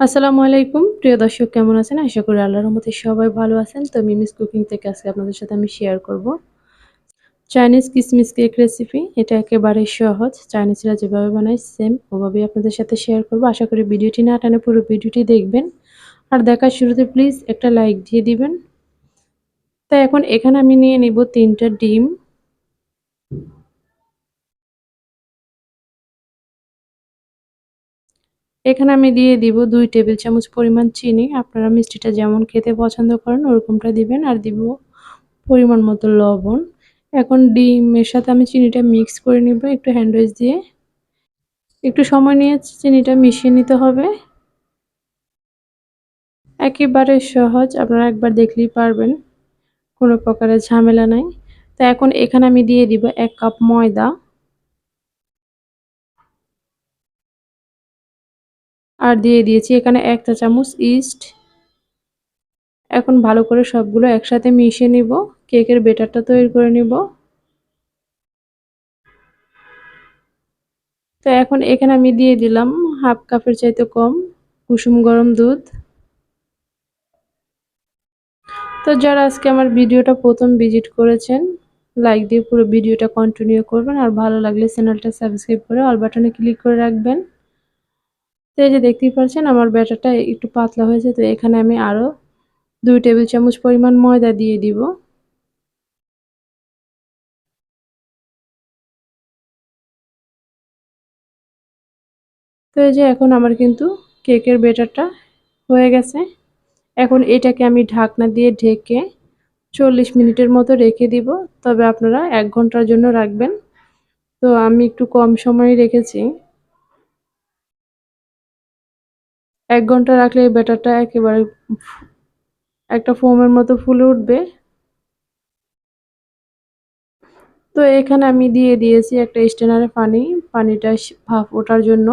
আসসালামু আলাইকুম। প্রিয় দর্শক, কেমন আছেন? আশা করি আল্লাহর রহমতে সবাই ভালো আছেন। তো মিমিস কুকিং থেকে আজকে আপনাদের সাথে আমি শেয়ার করব। চাইনিজ কিসমিস কেক রেসিপি এটা একেবারে সহজ। চাইনিজরা যেভাবে বানায় সেম ওভাবেই আপনাদের সাথে শেয়ার করব। আশা করি ভিডিওটি না টানে পুরো ভিডিওটি দেখবেন। আর দেখার শুরুতে প্লিজ একটা লাইক দিয়ে দিবেন। তা এখন এখানে আমি নিয়ে নিব তিনটা ডিম। এখানে আমি দিয়ে দিব দুই টেবিল চামচ পরিমাণ চিনি। আপনারা মিষ্টিটা যেমন খেতে পছন্দ করেন, ওরকমটা দিবেন। আর দিব পরিমাণ মতো লবণ। এখন ডিমের সাথে আমি চিনিটা মিক্স করে নিব একটু হ্যান্ডওয়েজ দিয়ে। একটু সময় নিয়ে চিনিটা মিশিয়ে নিতে হবে। একেবারে সহজ, আপনারা একবার দেখলেই পারবেন। কোনো প্রকারের ঝামেলা নাই। তো এখন এখানে আমি দিয়ে দিব এক কাপ ময়দা। আর দিয়ে দিয়েছি। এখানে এক চা চামচ ইস্ট। এখন ভালো করে সবগুলো একসাথে মিশিয়ে নিব। কেকের বেটারটা তৈরি করে নিব। তো এখন এখানে আমি দিয়ে দিলাম হাফ কাপের চাইতে কম কুসুম গরম দুধ। তো যারা আজকে আমার ভিডিওটা প্রথম ভিজিট করেছেন লাইক দিয়ে পুরো ভিডিওটা কন্টিনিউ করবেন। আর ভালো লাগলে চ্যানেলটা সাবস্ক্রাইব করে অল বাটনে ক্লিক করে রাখবেন। তো এই যে দেখতেই পাচ্ছেন, আমার ব্যাটারটা একটু পাতলা হয়েছে, তো এখানে আমি আরও দুই টেবিল চামচ পরিমাণ ময়দা দিয়ে দিব। তো এই যে এখন আমার কিন্তু কেকের বেটারটা হয়ে গেছে। এখন এটাকে আমি ঢাকনা দিয়ে ঢেকে চল্লিশ মিনিটের মতো রেখে দিব, তবে আপনারা এক ঘণ্টার জন্য রাখবেন। তো আমি একটু কম সময় রেখেছি। এক ঘণ্টা রাখলে এই ব্যাটারটা একেবারে একটা ফোমের মতো ফুলে উঠবে। তো এখানে আমি দিয়ে দিয়েছি একটা স্টেনারে পানি। পানিটা ভাপ ওঠার জন্য।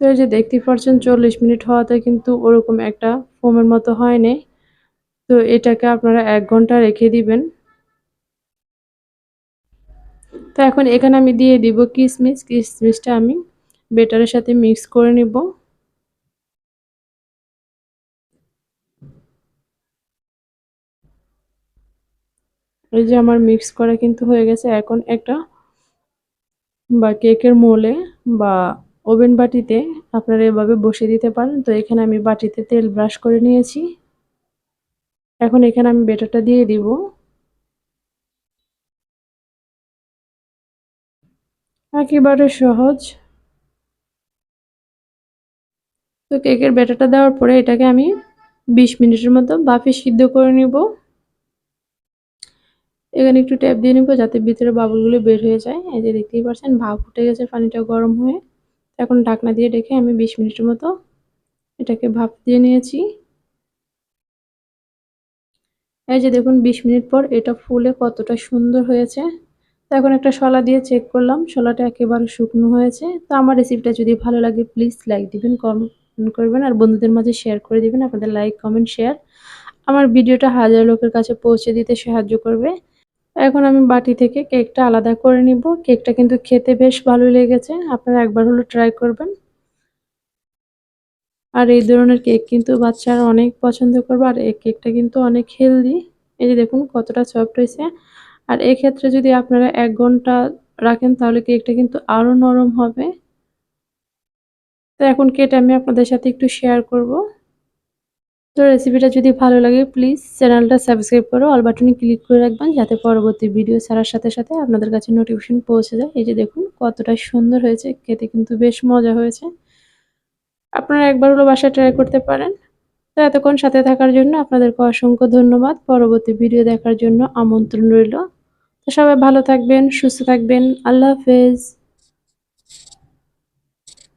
তো এই যে দেখতে পাচ্ছেন চল্লিশ মিনিট হওয়াতে কিন্তু ওরকম একটা ফোমের মতো হয়নি। তো এটাকে আপনারা এক ঘণ্টা রেখে দিবেন। তো এখন এখানে আমি দিয়ে দিব কিসমিস। কিসমিসটা আমি বেটারের সাথে মিক্স করে নিব। এই যে আমার মিক্স করা কিন্তু হয়ে গেছে। এখন একটা বা কেকের মোলে বা ওভেন বাটিতে আপনারা এভাবে বসিয়ে দিতে পারেন। তো এখানে আমি বাটিতে তেল ব্রাশ করে নিয়েছি। এখন এখানে আমি বেটারটা দিয়ে দিব। একেবারে সহজ। তো কেকের ব্যাটারটা দেওয়ার পরে এটাকে আমি বিশ মিনিটের মতো বাফে সিদ্ধ করে নিব। এখানে একটু ট্যাপ দিয়ে নিব যাতে ভিতরে বাবুলগুলো বের হয়ে যায়। এই যে দেখতেই পাচ্ছেন ভাপ ফুটে গেছে পানিটা গরম হয়ে। এখন ঢাকনা দিয়ে রেখে আমি বিশ মিনিটের মতো এটাকে ভাপ দিয়ে নিয়েছি। এই যে দেখুন, বিশ মিনিট পর এটা ফুলে কতটা সুন্দর হয়েছে। তো এখন একটা শলা দিয়ে চেক করলাম, শলাটা একেবারে শুকনো হয়েছে। তো আমার রেসিপিটা যদি ভালো লাগে প্লিজ লাইক দিবেন কমেন্ট করবেন আর বন্ধুদের মাঝে শেয়ার করে দিবেন, আপনাদের লাইক কমেন্ট শেয়ার আমার ভিডিওটা হাজার লোকের কাছে পৌঁছে দিতে সাহায্য করবে। এখন আমি বাটি থেকে কেকটা আলাদা করে নিব। কেকটা কিন্তু খেতে বেশ ভালো লেগেছে। আপনারা একবার হলো ট্রাই করবেন। আর এই ধরনের কেক কিন্তু বাচ্চারা অনেক পছন্দ করবে আর এই কেকটা কিন্তু অনেক হেলদি এই যে দেখুন কতটা সফট হয়েছে। আর এক্ষেত্রে যদি আপনারা এক ঘণ্টা রাখেন তাহলে কেকটা কিন্তু আরও নরম হবে। তো এখন কেটে আমি আপনাদের সাথে একটু শেয়ার করব। তো রেসিপিটা যদি ভালো লাগে প্লিজ চ্যানেলটা সাবস্ক্রাইব করে। অল বাটনে ক্লিক করে রাখবেন যাতে পরবর্তী ভিডিও ছাড়ার সাথে সাথে আপনাদের কাছে নোটিফিকেশন পৌঁছে যায়। এই যে দেখুন, কতটা সুন্দর হয়েছে, খেতে কিন্তু বেশ মজা হয়েছে। আপনারা একবার হলো বাসায় ট্রাই করতে পারেন। তো এতক্ষণ সাথে থাকার জন্য আপনাদেরকে অসংখ্য ধন্যবাদ। পরবর্তী ভিডিও দেখার জন্য আমন্ত্রণ রইল। তো সবাই ভালো থাকবেন, সুস্থ থাকবেন। আল্লাহ হাফেজ।